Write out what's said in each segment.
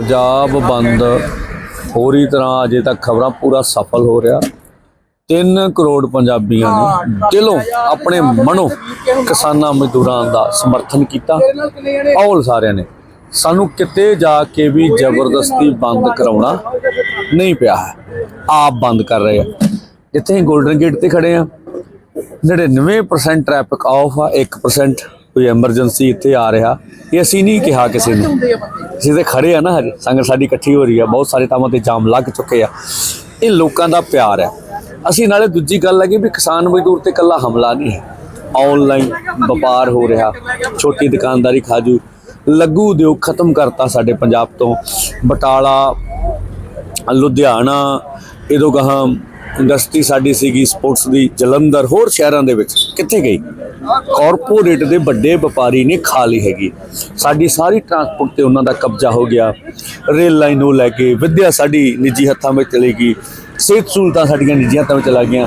ਪੰਜਾਬ ਬੰਦ। ਪੂਰੀ ਤਰ੍ਹਾਂ ਅਜੇ ਤੱਕ ਖਬਰਾਂ ਪੂਰਾ ਸਫਲ ਹੋ ਰਿਹਾ। 3 ਕਰੋੜ ਪੰਜਾਬੀਆਂ ਨੇ ਦਿਲੋਂ ਆਪਣੇ ਮਨੋਂ ਕਿਸਾਨਾਂ ਮਜ਼ਦੂਰਾਂ ਦਾ ਸਮਰਥਨ ਕੀਤਾ। ਔਲ ਸਾਰਿਆਂ ਨੇ। ਸਾਨੂੰ ਕਿਤੇ ਜਾ ਕੇ ਵੀ ਜ਼ਬਰਦਸਤੀ ਬੰਦ ਕਰਾਉਣਾ ਨਹੀਂ ਪਿਆ। ਹੈ ਆਪ ਬੰਦ ਕਰ ਰਹੇ ਆ। ਜਿੱਥੇ ਅਸੀਂ 골ਡਨ ਗੇਟ ਤੇ ਖੜੇ ਆ 99% ਟ੍ਰੈਫਿਕ ਆਫ ਆ 1% ਕੋਈ ਐਮਰਜੈਂਸੀ ਇੱਥੇ ਆ ਰਿਹਾ, ਇਹ ਅਸੀਂ ਨਹੀਂ ਕਿਹਾ ਕਿਸੇ ਨੂੰ। ਅਸੀਂ ਤੇ ਖੜੇ ਆ ਨਾ ਹਜੇ, ਸੰਗਤ ਸਾਡੀ ਇਕੱਠੀ ਹੋ ਰਹੀ ਆ, ਬਹੁਤ ਸਾਰੇ ਥਾਵਾਂ ਤੇ ਜਾਮ ਲੱਗ ਚੁੱਕੇ ਆ। ਇਹ ਲੋਕਾਂ ਦਾ ਪਿਆਰ ਹੈ ਅਸੀਂ ਨਾਲੇ ਦੂਜੀ ਗੱਲ ਹੈਗੀ ਵੀ ਕਿਸਾਨ ਮਜ਼ਦੂਰ ਤੇ ਇਕੱਲਾ ਹਮਲਾ ਨਹੀਂ ਹੈ। ਆਨਲਾਈਨ ਵਪਾਰ ਹੋ ਰਿਹਾ, ਛੋਟੀ ਦੁਕਾਨਦਾਰੀ ਖਾਜੂ ਲੱਗੂ ਉਦਯੋਗ ਖਤਮ ਕਰਤਾ ਸਾਡੇ ਪੰਜਾਬ ਤੋਂ। ਬਟਾਲਾ, ਲੁਧਿਆਣਾ ਇਦੋਂ ਗਾਹਾਂ ਇੰਡਸਟਰੀ ਸਾਡੀ ਸੀਗੀ, ਸਪੋਰਟਸ ਦੀ, ਜਲੰਧਰ, ਹੋਰ ਸ਼ਹਿਰਾਂ ਦੇ ਵਿੱਚ। ਕਿੱਥੇ ਗਈ? ਕਾਰਪੋਰੇਟ ਦੇ ਵੱਡੇ ਵਪਾਰੀ ਨੇ ਖਾ ਲਈ ਹੈਗੀ। ਸਾਡੀ ਸਾਰੀ ਟਰਾਂਸਪੋਰਟ ਤੇ ਉਹਨਾਂ ਦਾ ਕਬਜ਼ਾ ਹੋ ਗਿਆ। ਰੇਲ ਲਾਈਨ ਨੂੰ ਲੈ ਕੇ ਵਿਦਿਆ ਸਾਡੀ ਨਿੱਜੀ ਹੱਥਾਂ ਵਿੱਚ ਚਲੀ ਗਈ। ਸਿਹਤ ਸਹੂਲਤਾਂ ਸਾਡੀਆਂ ਨਿੱਜੀ ਹੱਥਾਂ ਵਿੱਚ ਚਲਾ ਗਈਆਂ।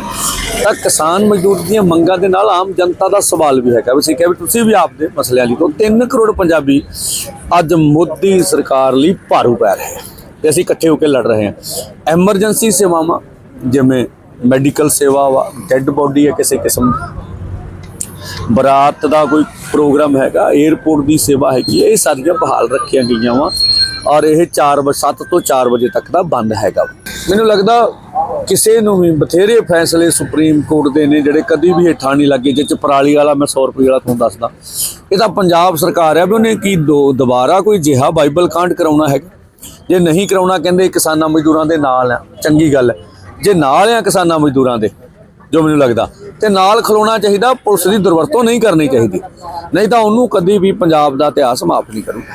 ਤਾਂ ਕਿਸਾਨ ਮਜ਼ਦੂਰ ਦੀਆਂ ਮੰਗਾਂ ਦੇ ਨਾਲ ਆਮ ਜਨਤਾ ਦਾ ਸਵਾਲ ਵੀ ਹੈਗਾ। ਵੀ ਅਸੀਂ ਕਿਹਾ ਵੀ ਤੁਸੀਂ ਵੀ ਆਪਦੇ ਮਸਲਿਆਂ ਲਈ ਤੋਂ 3 ਕਰੋੜ ਪੰਜਾਬੀ ਅੱਜ ਮੋਦੀ ਸਰਕਾਰ ਲਈ ਭਾਰੂ ਪੈ ਰਹੇ ਆ ਤੇ ਅਸੀਂ ਇਕੱਠੇ ਹੋ ਕੇ ਲੜ ਰਹੇ ਹਾਂ। ਐਮਰਜੈਂਸੀ ਸੇਵਾਵਾਂ ਜਿਵੇਂ ਮੈਡੀਕਲ ਸੇਵਾ ਵਾ ਡੈੱਡ ਬੋਡੀ ਹੈ ਕਿਸੇ ਕਿਸਮ ਬਰਾਤ ਦਾ ਕੋਈ ਪ੍ਰੋਗਰਾਮ ਹੈਗਾ 에어ਪੋਰਟ ਦੀ ਸੇਵਾ ਹੈਗੀ ਹੈ, ਇਹ ਸਾਰੀਆਂ ਬਹਾਲ ਰੱਖੀਆਂ ਗਈਆਂ ਵਾ। ਔਰ ਇਹ 4 ਵਜੇ 7 ਤੋਂ 4 ਵਜੇ ਤੱਕ ਦਾ ਬੰਦ ਹੈਗਾ। ਮੈਨੂੰ ਲੱਗਦਾ ਕਿਸੇ ਨੂੰ ਵੀ ਬਥੇਰੇ ਫੈਸਲੇ ਸੁਪਰੀਮ ਕੋਰਟ ਦੇ ਨੇ ਜਿਹੜੇ ਕਦੀ ਵੀ ਹੇਠਾਂ ਨਹੀਂ ਲੱਗੇ ਜਿਹ ਚ ਪਰਾਲੀ ਵਾਲਾ ਮੈਂ 100 ਰੁਪਏ ਵਾਲਾ ਤੁਹਾਨੂੰ ਦੱਸਦਾ। ਇਹ ਤਾਂ ਪੰਜਾਬ ਸਰਕਾਰ ਹੈ ਵੀ ਉਹਨੇ ਕੀ ਦੋ ਦੁਬਾਰਾ ਕੋਈ ਜਿਹਾ ਬਾਈਬਲ ਕਾਂਡ ਕਰਾਉਣਾ ਹੈਗਾ। ਜੇ ਨਹੀਂ ਕਰਾਉਣਾ ਕਹਿੰਦੇ ਕਿਸਾਨਾਂ ਮਜ਼ਦੂਰਾਂ ਦੇ ਨਾਲ ਆ ਚੰਗੀ ਗੱਲ ਹੈ। ਜੇ ਨਾਲ ਆ ਕਿਸਾਨਾਂ ਮਜ਼ਦੂਰਾਂ ਦੇ ਜੋ ਮੈਨੂੰ ਲੱਗਦਾ। ਤੇ ਨਾਲ ਖਲੋਣਾ ਚਾਹੀਦਾ, ਪੁਲਿਸ ਦੀ ਦੁਰਵਰਤੋਂ ਨਹੀਂ ਕਰਨੀ ਚਾਹੀਦੀ। ਨਹੀਂ ਤਾਂ ਉਹਨੂੰ ਕਦੀ ਵੀ ਪੰਜਾਬ ਦਾ ਇਤਿਹਾਸ ਮਾਫ ਨਹੀਂ ਕਰੂਗਾ।